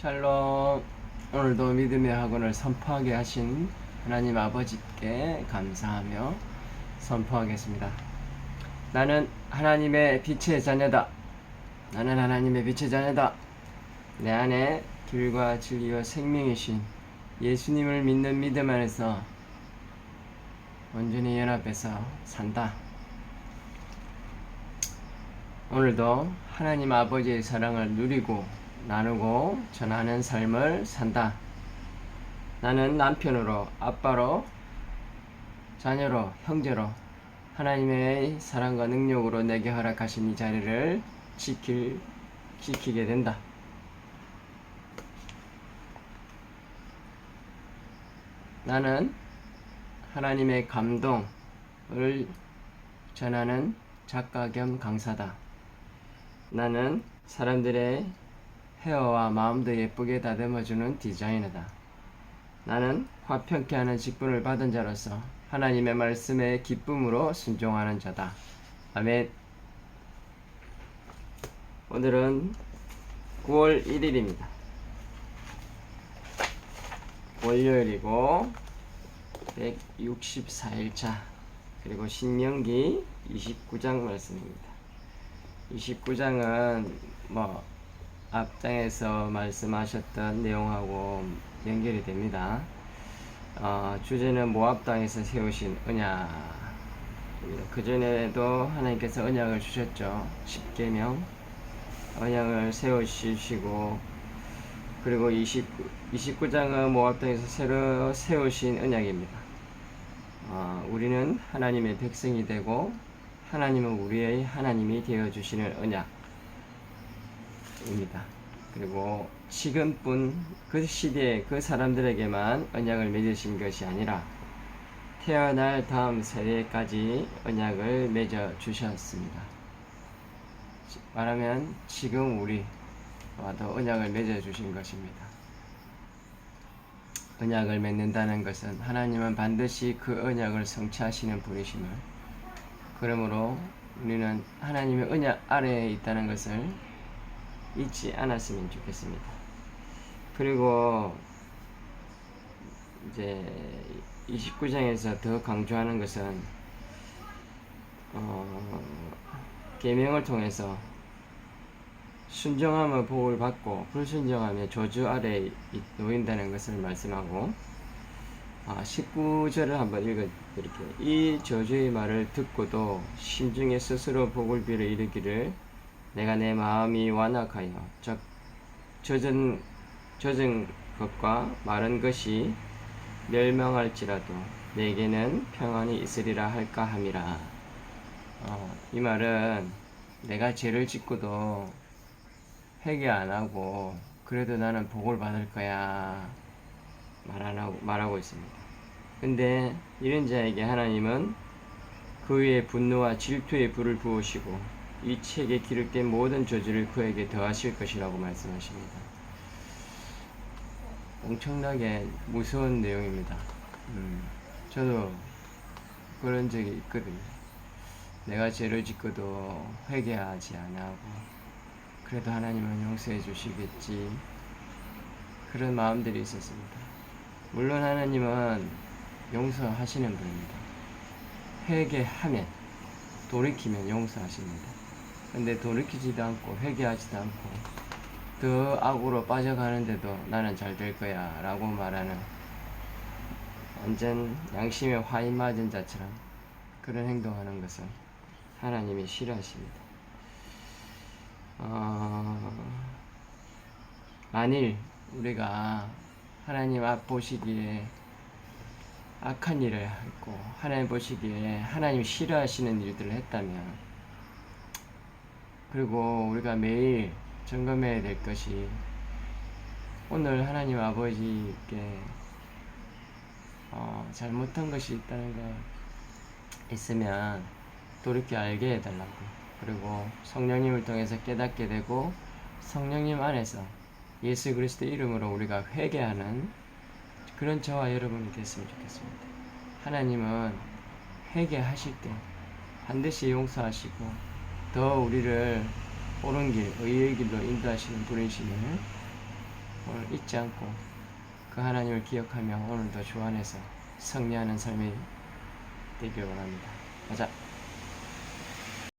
샬롬 오늘도 믿음의 학원을 선포하게 하신 하나님 아버지께 감사하며 선포하겠습니다. 나는 하나님의 빛의 자녀다. 나는 하나님의 빛의 자녀다. 내 안에 길과 진리와 생명이신 예수님을 믿는 믿음 안에서 온전히 연합해서 산다. 오늘도 하나님 아버지의 사랑을 누리고 나누고 전하는 삶을 산다. 나는 남편으로, 아빠로, 자녀로, 형제로 하나님의 사랑과 능력으로 내게 허락하신 이 자리를 지킬, 지키게 된다. 나는 하나님의 감동을 전하는 작가 겸 강사다. 나는 사람들의 헤어와 마음도 예쁘게 다듬어주는 디자이너다. 나는 화평케 하는 직분을 받은 자로서 하나님의 말씀에 기쁨으로 순종하는 자다. 아멘. 오늘은 9월 1일입니다. 월요일이고 164일차 그리고 신명기 29장 말씀입니다. 29장은 뭐 앞장에서 말씀하셨던 내용하고 연결이 됩니다. 어, 주제는 모압 땅에서 세우신 언약. 그 전에도 하나님께서 언약을 주셨죠. 10계명 언약을 세우시고 그리고 29, 29장은 모압 땅에서 새로 세우신 언약입니다. 어, 우리는 하나님의 백성이 되고 하나님은 우리의 하나님이 되어 주시는 언약. 입니다. 그리고 지금뿐 그 시대에 그 사람들에게만 언약을 맺으신 것이 아니라 태어날 다음 세대까지 언약을 맺어 주셨습니다. 말하면 지금 우리와도 언약을 맺어 주신 것입니다. 언약을 맺는다는 것은 하나님은 반드시 그 언약을 성취하시는 분이심을 그러므로 우리는 하나님의 언약 아래에 있다는 것을 잊지 않았으면 좋겠습니다. 그리고 이제 29장에서 더 강조하는 것은 어, 계명을 통해서 순정함을 복을 받고 불순정하며 저주 아래 놓인다는 것을 말씀하고 아, 19절을 한번 읽어드릴게요. 이 저주의 말을 듣고도 심중에 스스로 복을 빌어 이르기를 내가 내 마음이 완악하여 적 젖은 젖은 것과 마른 것이 멸망할지라도 내게는 평안이 있으리라 할까 함이라. 어, 이 말은 내가 죄를 짓고도 회개 안 하고 그래도 나는 복을 받을 거야 말 안 하고 말하고 있습니다. 근데 이런 자에게 하나님은 그 위에 분노와 질투의 불을 부으시고 이 책에 기록된 모든 저주를 그에게 더하실 것이라고 말씀하십니다. 엄청나게 무서운 내용입니다. 음, 저도 그런 적이 있거든요. 내가 죄를 짓고도 회개하지 않고 그래도 하나님은 용서해 주시겠지 그런 마음들이 있었습니다. 물론 하나님은 용서하시는 분입니다. 회개하면 돌이키면 용서하십니다. 근데 돌이키지도 않고 회개하지도 않고 더 악으로 빠져가는데도 나는 잘 될 거야 라고 말하는 완전 양심에 화인 맞은 자처럼 그런 행동하는 것은 하나님이 싫어하십니다. 어, 만일 우리가 하나님 앞 보시기에 악한 일을 했고 하나님 보시기에 하나님 싫어하시는 일들을 했다면 그리고 우리가 매일 점검해야 될 것이 오늘 하나님 아버지께 어, 잘못한 것이 있다는 거 있으면 돌이켜 알게 해달라고 그리고 성령님을 통해서 깨닫게 되고 성령님 안에서 예수 그리스도 이름으로 우리가 회개하는 그런 저와 여러분이 됐으면 좋겠습니다. 하나님은 회개하실 때 반드시 용서하시고 더 우리를 옳은 길, 의의 길로 인도하시는 분이심을 오늘 잊지 않고 그 하나님을 기억하며 오늘도 주 안에서 승리하는 삶이 되길 원합니다. 가자.